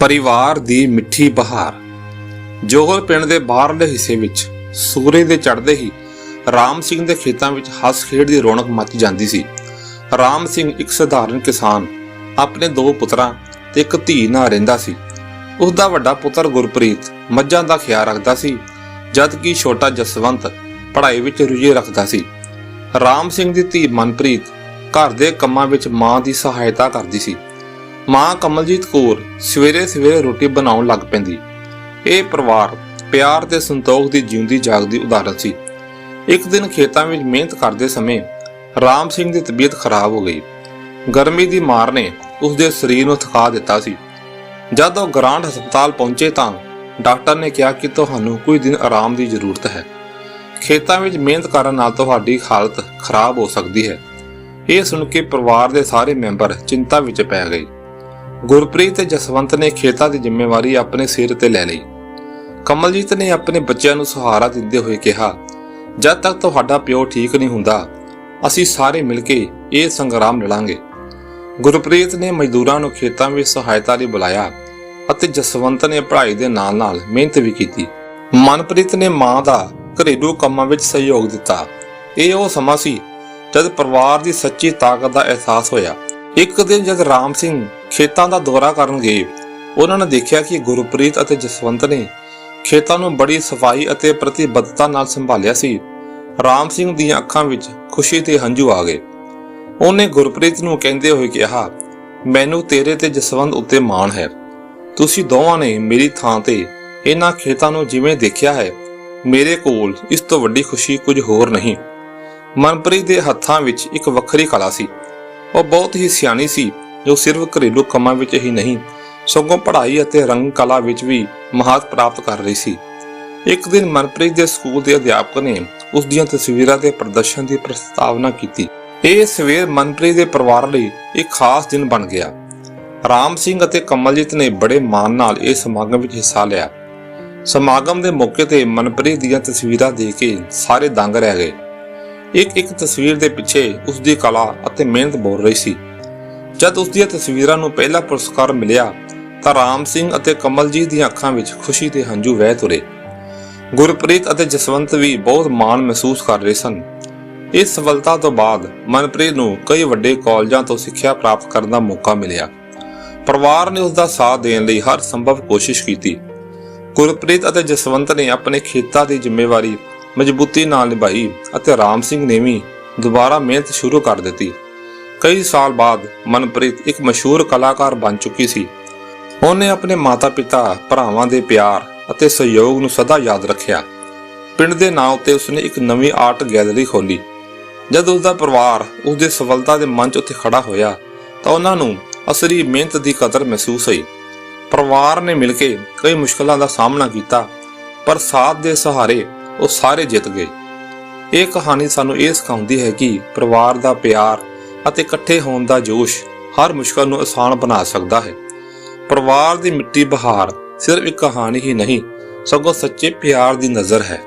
ਪਰਿਵਾਰ ਦੀ ਮਿੱਠੀ ਬਹਾਰ। ਜੋਗਲ ਪਿੰਡ ਦੇ ਬਾਹਰਲੇ ਹਿੱਸੇ ਵਿੱਚ ਸੂਰਜ ਦੇ ਚੜ੍ਹਦੇ ਹੀ ਰਾਮ ਸਿੰਘ ਦੇ ਖੇਤਾਂ ਵਿੱਚ ਹੱਸ ਖੇਡ ਦੀ ਰੌਣਕ ਮੱਚ ਜਾਂਦੀ ਸੀ। ਰਾਮ ਸਿੰਘ ਇੱਕ ਸਧਾਰਨ ਕਿਸਾਨ, ਆਪਣੇ ਦੋ ਪੁੱਤਰਾਂ ਤੇ ਇੱਕ ਧੀ ਨਾਲ ਰਹਿੰਦਾ ਸੀ। ਉਸ ਦਾ ਵੱਡਾ ਪੁੱਤਰ ਗੁਰਪ੍ਰੀਤ ਮੱਝਾਂ ਦਾ ਖਿਆਲ ਰੱਖਦਾ ਸੀ, ਜਦ ਕਿ ਛੋਟਾ ਜਸਵੰਤ ਪੜ੍ਹਾਈ ਵਿੱਚ ਰੁਝੇ ਰੱਖਦਾ ਸੀ। ਰਾਮ ਸਿੰਘ ਦੀ ਧੀ ਮਨਪ੍ਰੀਤ ਘਰ ਦੇ ਕੰਮਾਂ ਵਿੱਚ ਮਾਂ ਦੀ ਸਹਾਇਤਾ ਕਰਦੀ ਸੀ। ਮਾਂ ਕਮਲਜੀਤ ਕੌਰ ਸਵੇਰੇ ਸਵੇਰੇ ਰੋਟੀ ਬਣਾਉਣ ਲੱਗ ਪੈਂਦੀ। ਇਹ ਪਰਿਵਾਰ ਪਿਆਰ ਤੇ ਸੰਤੋਖ ਦੀ ਜਿਉਂਦੀ ਜਾਗਦੀ ਉਦਾਹਰਣ ਸੀ। ਇੱਕ ਦਿਨ ਖੇਤਾਂ ਵਿੱਚ ਮਿਹਨਤ ਕਰਦੇ ਸਮੇਂ ਰਾਮ ਸਿੰਘ ਦੀ ਤਬੀਅਤ ਖਰਾਬ ਹੋ ਗਈ। ਗਰਮੀ ਦੀ ਮਾਰ ਨੇ ਉਸ ਦੇ ਸਰੀਰ ਨੂੰ ਥਕਾ ਦਿੱਤਾ ਸੀ। ਜਦ ਉਹ ਗ੍ਰਾਂਡ ਹਸਪਤਾਲ ਪਹੁੰਚੇ ਤਾਂ ਡਾਕਟਰ ਨੇ ਕਿਹਾ ਕਿ ਤੁਹਾਨੂੰ ਕੁਝ ਦਿਨ ਆਰਾਮ ਦੀ ਜ਼ਰੂਰਤ ਹੈ। ਖੇਤਾਂ ਵਿੱਚ ਮਿਹਨਤ ਕਰਨ ਨਾਲ ਤੁਹਾਡੀ ਹਾਲਤ ਖਰਾਬ ਹੋ ਸਕਦੀ ਹੈ। ਇਹ ਸੁਣ ਕੇ ਪਰਿਵਾਰ ਦੇ ਸਾਰੇ ਮੈਂਬਰ ਚਿੰਤਾ ਵਿੱਚ ਪੈ ਗਏ। ਗੁਰਪ੍ਰੀਤ ਤੇ ਜਸਵੰਤ ਨੇ ਖੇਤਾਂ ਦੀ ਜ਼ਿੰਮੇਵਾਰੀ ਆਪਣੇ ਸਿਰ ਤੇ ਲੈ ਲਈ। ਕਮਲਜੀਤ ਨੇ ਆਪਣੇ ਬੱਚਿਆਂ ਨੂੰ ਸਹਾਰਾ ਦਿੰਦੇ ਹੋਏ ਕਿਹਾ, ਜਦ ਤੱਕ ਤੁਹਾਡਾ ਪਿਓ ਠੀਕ ਨਹੀਂ ਹੁੰਦਾ, ਅਸੀਂ ਸਾਰੇ ਮਿਲ ਕੇ ਇਹ ਸੰਗਰਾਮ ਲੜਾਂਗੇ। ਗੁਰਪ੍ਰੀਤ ਨੇ ਮਜ਼ਦੂਰਾਂ ਨੂੰ ਖੇਤਾਂ ਵਿੱਚ ਸਹਾਇਤਾ ਲਈ ਬੁਲਾਇਆ ਅਤੇ ਜਸਵੰਤ ਨੇ ਪੜ੍ਹਾਈ ਦੇ ਨਾਲ-ਨਾਲ ਮਿਹਨਤ ਵੀ ਕੀਤੀ। ਮਨਪ੍ਰੀਤ ਨੇ ਮਾਂ ਦਾ ਘਰੇਲੂ ਕੰਮਾਂ ਵਿੱਚ ਸਹਿਯੋਗ ਦਿੱਤਾ। ਇਹ ਉਹ ਸਮਾਂ ਸੀ ਜਦ ਪਰਿਵਾਰ ਦੀ ਸੱਚੀ ਤਾਕਤ ਦਾ ਅਹਿਸਾਸ ਹੋਇਆ। ਇੱਕ ਦਿਨ ਜਦ ਰਾਮ ਸਿੰਘ ਖੇਤਾਂ ਦਾ ਦੌਰਾ ਕਰਨ ਗਏ। ਉਹਨਾਂ ਨੇ ਦੇਖਿਆ ਕਿ ਗੁਰਪ੍ਰੀਤ ਅਤੇ ਜਸਵੰਤ ਨੇ ਖੇਤਾਂ ਨੂੰ ਬੜੀ ਸਫ਼ਾਈ ਅਤੇ ਪ੍ਰਤੀਬੱਧਤਾ ਨਾਲ ਸੰਭਾਲਿਆ ਸੀ। ਰਾਮ ਸਿੰਘ ਦੀਆਂ ਅੱਖਾਂ ਵਿੱਚ ਖੁਸ਼ੀ ਤੇ ਹੰਝੂ ਆ ਗਏ। ਉਹਨੇ ਗੁਰਪ੍ਰੀਤ ਨੂੰ ਕਹਿੰਦੇ ਹੋਏ ਕਿਹਾ, ਮੈਨੂੰ ਤੇਰੇ ਤੇ ਜਸਵੰਤ ਉੱਤੇ ਮਾਣ ਹੈ। ਤੁਸੀਂ ਦੋਵਾਂ ਨੇ ਮੇਰੀ ਥਾਂ ਤੇ ਇਹਨਾਂ ਖੇਤਾਂ ਨੂੰ ਜਿਵੇਂ ਦੇਖਿਆ ਹੈ, ਮੇਰੇ ਕੋਲ ਇਸ ਤੋਂ ਵੱਡੀ ਖੁਸ਼ੀ ਕੁਝ ਹੋਰ ਨਹੀਂ। ਮਨਪ੍ਰੀਤ ਦੇ ਹੱਥਾਂ ਵਿੱਚ ਇੱਕ ਵੱਖਰੀ ਕਲਾ ਸੀ। ਉਹ ਬਹੁਤ ਹੀ ਸਿਆਣੀ ਸੀ ਜੋ ਸਿਰਫ ਘਰੇਲੂ ਕੰਮਾਂ ਵਿੱਚ ਹੀ ਨਹੀਂ, ਸਗੋਂ ਪੜ੍ਹਾਈ ਅਤੇ ਰੰਗ ਕਲਾ ਵਿੱਚ ਵੀ ਮਹਾਰਤ ਪ੍ਰਾਪਤ ਕਰ ਰਹੀ ਸੀ। ਇੱਕ ਦਿਨ ਮਨਪ੍ਰੀਤ ਦੇ ਸਕੂਲ ਦੇ ਅਧਿਆਪਕ ਨੇ ਉਸ ਦੀਆਂ ਤਸਵੀਰਾਂ ਦੇ ਪ੍ਰਦਰਸ਼ਨ ਦੀ ਪ੍ਰਸਤਾਵਨਾ ਕੀਤੀ। ਇਹ ਸਵੇਰ ਮਨਪ੍ਰੀਤ ਦੇ ਪਰਿਵਾਰ ਲਈ ਇੱਕ ਖਾਸ ਦਿਨ ਬਣ ਗਿਆ। ਰਾਮ ਸਿੰਘ ਅਤੇ ਕਮਲਜੀਤ ਨੇ ਬੜੇ ਮਾਣ ਨਾਲ ਇਹ ਸਮਾਗਮ ਵਿੱਚ ਹਿੱਸਾ ਲਿਆ। ਸਮਾਗਮ ਦੇ ਮੌਕੇ ਤੇ ਮਨਪ੍ਰੀਤ ਦੀਆਂ ਤਸਵੀਰਾਂ ਦੇਖ ਕੇ ਸਾਰੇ ਦੰਗ ਰਹਿ ਗਏ। ਇੱਕ ਇੱਕ ਤਸਵੀਰ ਦੇ ਪਿੱਛੇ ਉਸ ਦੀ ਕਲਾ ਅਤੇ ਮਿਹਨਤ ਬੋਲ ਰਹੀ ਸੀ। ਜਦ ਉਸ ਦੀਆਂ ਤਸਵੀਰਾਂ ਨੂੰ ਪਹਿਲਾ ਪੁਰਸਕਾਰ ਮਿਲਿਆ, ਤਾਂ ਰਾਮ ਸਿੰਘ ਅਤੇ ਕਮਲਜੀਤ ਦੀਆਂ ਅੱਖਾਂ ਵਿੱਚ ਖੁਸ਼ੀ ਦੇ ਹੰਝੂ ਵਹਿ ਤੁਰੇ। ਗੁਰਪ੍ਰੀਤ ਅਤੇ ਜਸਵੰਤ ਵੀ ਬਹੁਤ ਮਾਣ ਮਹਿਸੂਸ ਕਰ ਰਹੇ ਸਨ। ਇਸ ਸਫਲਤਾ ਤੋਂ ਬਾਅਦ ਮਨਪ੍ਰੀਤ ਨੂੰ ਕਈ ਵੱਡੇ ਕਾਲਜਾਂ ਤੋਂ ਸਿੱਖਿਆ ਪ੍ਰਾਪਤ ਕਰਨ ਦਾ ਮੌਕਾ ਮਿਲਿਆ। ਪਰਿਵਾਰ ਨੇ ਉਸ ਦਾ ਸਾਥ ਦੇਣ ਲਈ ਹਰ ਸੰਭਵ ਕੋਸ਼ਿਸ਼ ਕੀਤੀ। ਗੁਰਪ੍ਰੀਤ ਅਤੇ ਜਸਵੰਤ ਨੇ ਆਪਣੇ ਖੇਤਾਂ ਦੀ ਜ਼ਿੰਮੇਵਾਰੀ ਮਜ਼ਬੂਤੀ ਨਾਲ ਨਿਭਾਈ ਅਤੇ ਰਾਮ ਸਿੰਘ ਨੇ ਵੀ ਦੁਬਾਰਾ ਮਿਹਨਤ ਸ਼ੁਰੂ ਕਰ ਦਿੱਤੀ। ਕਈ ਸਾਲ ਬਾਅਦ ਮਨਪ੍ਰੀਤ ਇੱਕ ਮਸ਼ਹੂਰ ਕਲਾਕਾਰ ਬਣ ਚੁੱਕੀ ਸੀ। ਉਹਨੇ ਆਪਣੇ ਮਾਤਾ-ਪਿਤਾ, ਭਰਾਵਾਂ ਦੇ ਪਿਆਰ ਅਤੇ ਸਹਿਯੋਗ ਨੂੰ ਸਦਾ ਯਾਦ ਰੱਖਿਆ। ਪਿੰਡ ਦੇ ਨਾਂ ਉੱਤੇ ਉਸਨੇ ਇੱਕ ਨਵੀਂ ਆਰਟ ਗੈਲਰੀ ਖੋਲੀ ਜਦ ਉਸਦਾ ਪਰਿਵਾਰ ਉਸ ਸਫਲਤਾ ਦੇ ਮੰਚ ਉੱਤੇ ਖੜਾ ਹੋਇਆ, ਤਾਂ ਉਹਨਾਂ ਨੂੰ ਅਸਲੀ ਮਿਹਨਤ ਦੀ ਕਦਰ ਮਹਿਸੂਸ ਹੋਈ। ਪਰਿਵਾਰ ਨੇ ਮਿਲ ਕੇ ਕਈ ਮੁਸ਼ਕਲਾਂ ਦਾ ਸਾਹਮਣਾ ਕੀਤਾ, ਪਰ ਸਾਥ ਦੇ ਸਹਾਰੇ ਉਹ ਸਾਰੇ ਜਿੱਤ ਗਏ। ਇਹ ਕਹਾਣੀ ਸਾਨੂੰ ਇਹ ਸਿਖਾਉਂਦੀ ਹੈ ਕਿ ਪਰਿਵਾਰ ਦਾ ਪਿਆਰ ਅਤੇ ਇਕੱਠੇ ਹੋਣ ਦਾ ਜੋਸ਼ ਹਰ ਮੁਸ਼ਕਲ ਨੂੰ ਆਸਾਨ ਬਣਾ ਸਕਦਾ ਹੈ। ਪਰਿਵਾਰ ਦੀ ਮਿੱਟੀ ਬਹਾਰ ਸਿਰਫ ਇੱਕ ਕਹਾਣੀ ਹੀ ਨਹੀਂ, ਸਗੋਂ ਸੱਚੇ ਪਿਆਰ ਦੀ ਨਜ਼ਰ ਹੈ।